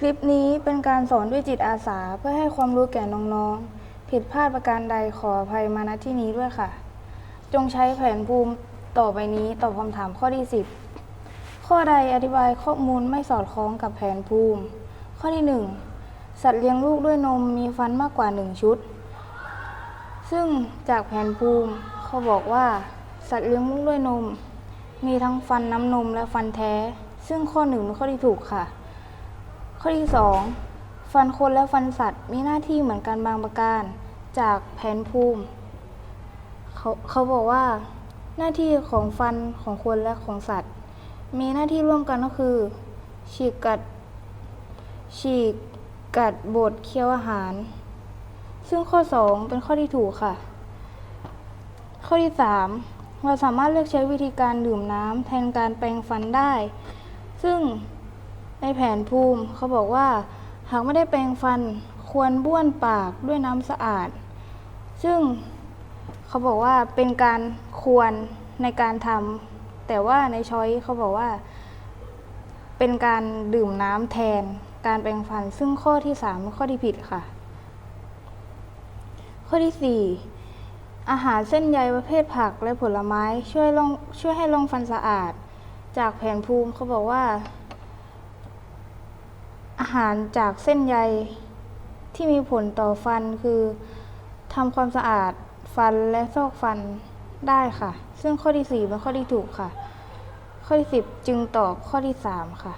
คลิปนี้เป็นการสอนด้วยจิตอาสาเพื่อให้ความรู้แก่น้องๆ ผิดพลาดประการใดขออภัยมาณที่นี้ด้วยค่ะ จงใช้แผนภูมิต่อไปนี้ตอบคำถามข้อที่ 10 ข้อใดอธิบายข้อมูลไม่สอดคล้องกับแผนภูมิ ข้อที่ 1 สัตว์เลี้ยงลูกด้วยนมมีฟันมากกว่า 1 ชุด ซึ่งจากแผนภูมิเขาบอกว่า สัตว์เลี้ยงลูกด้วยนม มีทั้งฟันน้ำนมและฟันแท้ ซึ่งข้อหนึ่งเป็นข้อที่ถูกค่ะ ข้อที่ 2 ฟันคนและฟันสัตว์มีหน้าที่เหมือนกันบางประการ จากแผนภูมิ เขาเขาบอกว่า หน้าที่ของฟันของคนและของสัตว์ มีหน้าที่ร่วมกันก็คือ ฉีกกัด ฉีกกัดบดเคี้ยวอาหาร ซึ่งข้อ 2 เป็นข้อที่ถูกค่ะ ข้อที่ 3 เราสามารถเลือกใช้วิธีการดื่มน้ำแทนการแปรงฟันได้ ซึ่ง ในแผนภูมิเขาบอกว่า หากไม่ได้แปรงฟันควรบ้วนปากด้วยน้ำสะอาด ซึ่งเขาบอกว่าเป็นการควรในการทำแต่ว่าในช้อยเขาบอกว่า เป็นการดื่มน้ำแทนการแปรงฟัน ซึ่งข้อที่3เป็นข้อที่ผิดค่ะ ข้อที่ 4 อาหารเส้นใยประเภทผักและผลไม้ช่วยลงช่วยให้ลองฟันสะอาด จากแผนภูมิเขาบอกว่า อาหารจากเส้นใยที่มีผลต่อฟันคือทำความสะอาดฟันและซอกฟันได้ค่ะ ซึ่งข้อที่4เป็นข้อที่ถูกค่ะ ข้อที่ 10 จึงตอบข้อที่ 3 ค่ะ